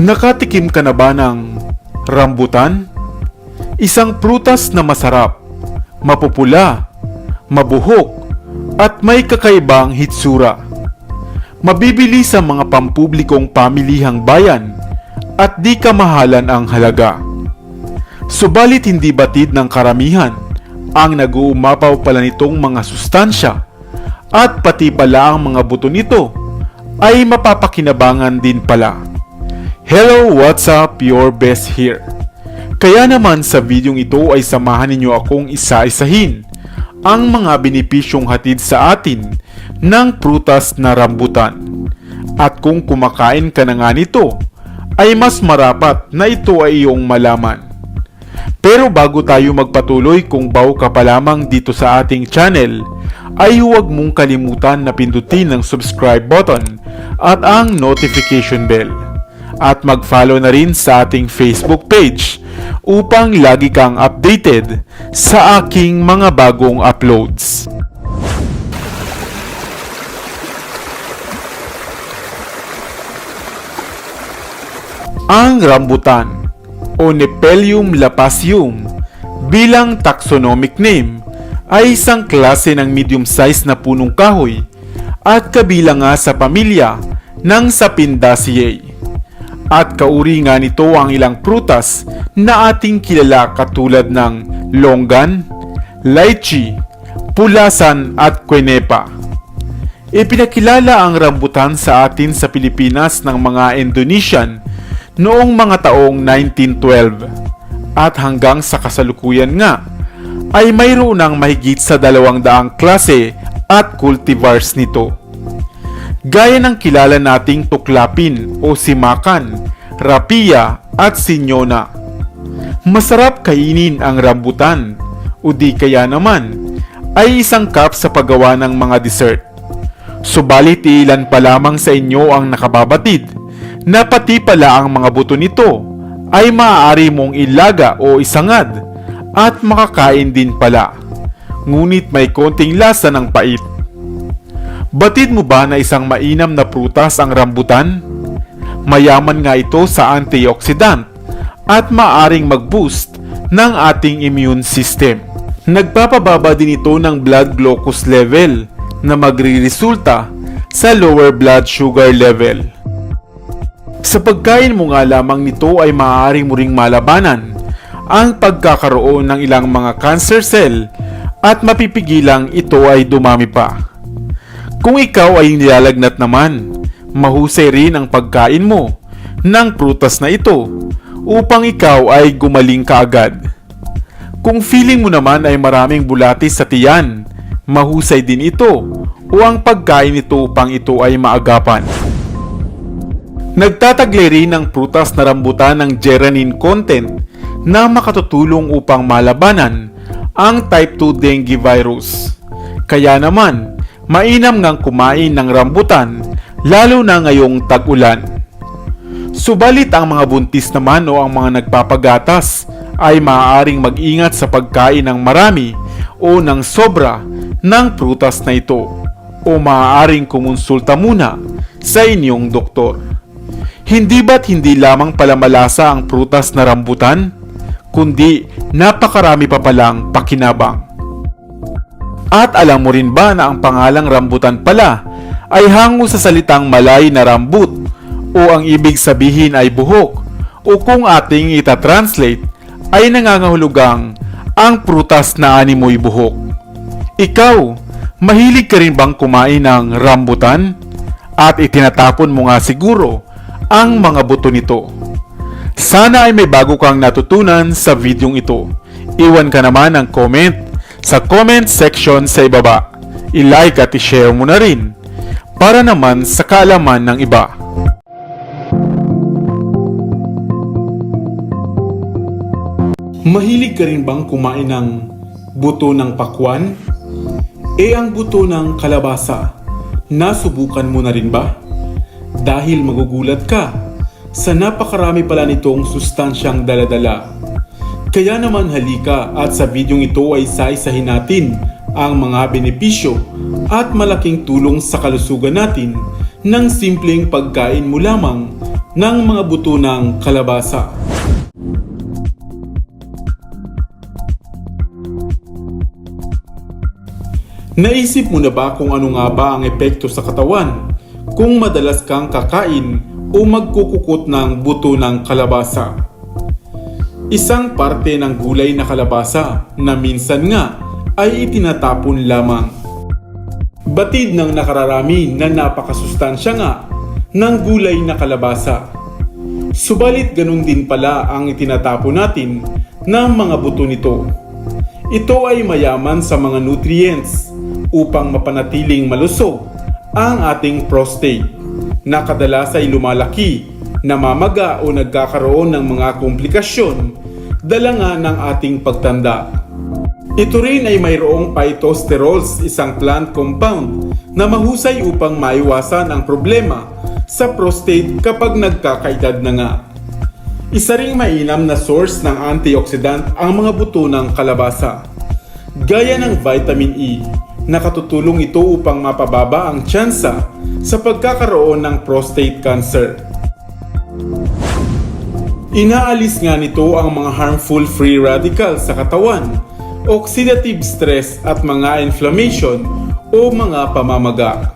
Nakatikim ka na ba ng rambutan? Isang prutas na masarap, mapupula, mabuhok, at may kakaibang hitsura. Mabibili sa mga pampublikong pamilihang bayan at di kamahalan ang halaga. Subalit hindi batid ng karamihan ang nag-uumapaw pala nitong mga sustansya at pati pala ang mga buto nito ay mapapakinabangan din pala. Hello, what's up? Your best here. Kaya naman sa videong ito ay samahan ninyo akong isa-isahin ang mga benepisyong hatid sa atin ng prutas na rambutan. At kung kumakain ka na nga nito, ay mas marapat na ito ay iyong malaman. Pero bago tayo magpatuloy kung bago ka pa lamang dito sa ating channel, ay huwag mong kalimutan na pindutin ang subscribe button at ang notification bell. At mag-follow na rin sa ating Facebook page upang lagi kang updated sa aking mga bagong uploads. Ang rambutan o Nepelium lapasium bilang taxonomic name ay isang klase ng medium-sized na punong kahoy at kabilang nga sa pamilya ng Sapindaceae. At kauri nga nito ang ilang prutas na ating kilala katulad ng longgan, lychee, pulasan at quenepa. Ipinakilala ang rambutan sa atin sa Pilipinas ng mga Indonesian noong mga taong 1912 at hanggang sa kasalukuyan nga ay mayroon ng mahigit sa dalawang daang klase at cultivars nito. Gaya ng kilala nating tuklapin o simakan, rapia at sinyona. Masarap kainin ang rambutan o di kaya naman ay isang cup sa paggawa ng mga dessert. Subalit ilan pa lamang sa inyo ang nakababatid na pati pala ang mga buto nito ay maaari mong ilaga o isangad at makakain din pala. Ngunit may konting lasa ng pait. Batid mo ba na isang mainam na prutas ang rambutan? Mayaman nga ito sa antioxidant at maaring mag-boost ng ating immune system. Nagpapababa din ito ng blood glucose level na magre-resulta sa lower blood sugar level. Sa pagkain mo nga lamang nito ay maaari mo ring malabanan ang pagkakaroon ng ilang mga cancer cell at mapipigilang ito ay dumami pa. Kung ikaw ay nilalagnat naman, mahusay rin ang pagkain mo ng prutas na ito upang ikaw ay gumaling kaagad. Kung feeling mo naman ay maraming bulatis sa tiyan, mahusay din ito o ang pagkain nito upang ito ay maagapan. Nagtataglay rin ng prutas na rambutan ng geranine content na makatutulong upang malabanan ang type 2 dengue virus. Kaya naman, mainam ngang kumain ng rambutan lalo na ngayong tag-ulan. Subalit ang mga buntis naman o ang mga nagpapagatas ay maaaring mag-ingat sa pagkain ng marami o ng sobra ng prutas na ito o maaaring kumonsulta muna sa inyong doktor. Hindi ba't hindi lamang pala malasa ang prutas na rambutan, kundi napakarami pa palang pakinabang. At alam mo rin ba na ang pangalang rambutan pala ay hango sa salitang malay na rambut o ang ibig sabihin ay buhok o kung ating ita-translate ay nangangahulugang ang prutas na animoy buhok. Ikaw, mahilig ka rin bang kumain ng rambutan? At itinatapon mo nga siguro ang mga buto nito. Sana ay may bago kang natutunan sa videong ito. Iwan ka naman ng comment sa comment section sa ibaba. I-like at i-share mo na rin para naman sa kaalaman ng iba. Mahilig ka rin bang kumain ng buto ng pakwan? E ang buto ng kalabasa, nasubukan mo na rin ba? Dahil magugulat ka sa napakarami pala nitong sustansyang daladala. Kaya naman halika at sa videong ito ay isa-isahin natin ang mga benepisyo at malaking tulong sa kalusugan natin ng simpleng pagkain mo lamang ng mga buto ng kalabasa. Naisip mo na ba kung ano nga ba ang epekto sa katawan kung madalas kang kakain o magkukukot ng buto ng kalabasa? Isang parte ng gulay na kalabasa na minsan nga ay itinatapon lamang. Batid ng nakararami na napakasustansya nga ng gulay na kalabasa. Subalit ganun din pala ang itinatapon natin ng mga buto nito. Ito ay mayaman sa mga nutrients upang mapanatiling malusog ang ating prostate na kadalas ay lumalaki, namamaga o nagkakaroon ng mga komplikasyon dala nga ng ating pagtanda. Ito rin ay mayroong phytosterols, isang plant compound na mahusay upang maiwasan ang problema sa prostate kapag nagkakaedad na nga. Isa ring mainam na source ng antioxidant ang mga buto ng kalabasa. Gaya ng vitamin E, nakatutulong ito upang mapababa ang tsansa sa pagkakaroon ng prostate cancer. Inaalis nga nito ang mga harmful free radicals sa katawan, oxidative stress at mga inflammation o mga pamamaga.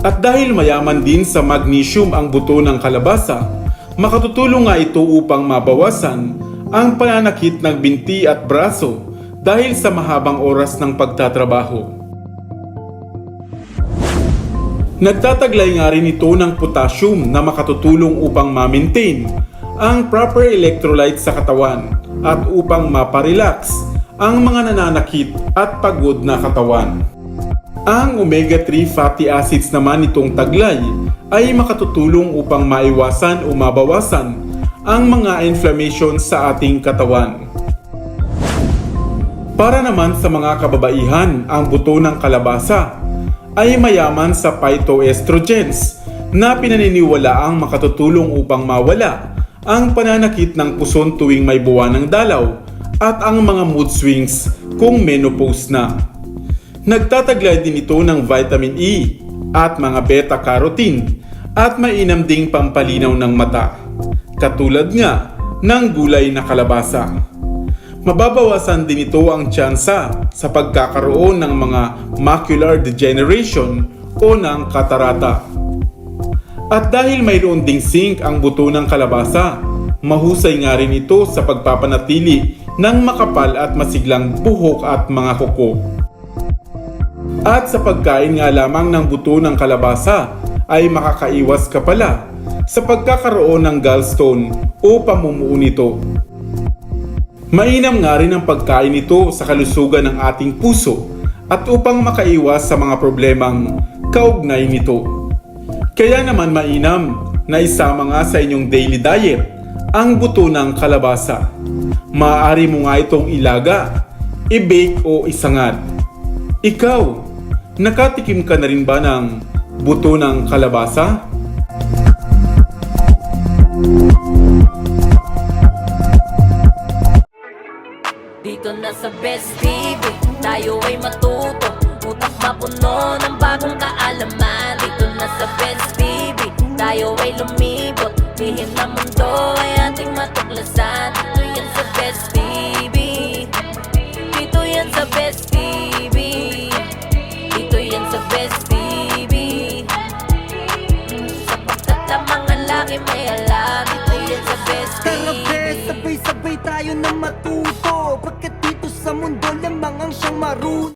At dahil mayaman din sa magnesium ang buto ng kalabasa, makatutulong nga ito upang mabawasan ang pananakit ng binti at braso dahil sa mahabang oras ng pagtatrabaho. Nagtataglay nga rin ito ng potassium na makatutulong upang ma-maintain ang proper electrolyte sa katawan at upang maparelax ang mga nananakit at pagod na katawan. Ang omega-3 fatty acids naman nitong taglay ay makatutulong upang maiwasan o mabawasan ang mga inflammation sa ating katawan. Para naman sa mga kababaihan, ang buto ng kalabasa ay mayaman sa phytoestrogens na pinaniniwalaang makatutulong upang mawala ang pananakit ng puson tuwing may buwan ng dalaw at ang mga mood swings kung menopause na. Nagtataglay din ito ng vitamin E at mga beta-carotene at mainam ding pampalinaw ng mata, katulad nga ng gulay na kalabasa. Mababawasan din ito ang tsansa sa pagkakaroon ng mga macular degeneration o ng katarata. At dahil mayroon ding zinc ang buto ng kalabasa, mahusay nga rin ito sa pagpapanatili ng makapal at masiglang buhok at mga kuko. At sa pagkain nga lamang ng buto ng kalabasa ay makakaiwas ka pala sa pagkakaroon ng gallstone o pamumuo nito. Mainam nga rin ang pagkain nito sa kalusugan ng ating puso at upang makaiwas sa mga problemang kaugnay nito. Kaya naman mainam na isama nga sa inyong daily diet ang buto ng kalabasa. Maaari mo nga itong ilaga, i-bake o isangad. Ikaw, nakatikim ka na rin ba ng buto ng kalabasa? Dito na sa Best TV, tayo ay matuto mapuno ng bagong kaalaman. Dito na sa Best TV, tayo ay lumibot. Lihim na mundo ay ating matuklasan. Dito yan sa Best TV Dito yan sa Best TV Dito yan sa Best TV Sapagkat ang mga laki may alam. Dito yan sa Tara TV sabay-sabay tayo na matuto. Pagkat dito sa mundo lamang ang siyang marunong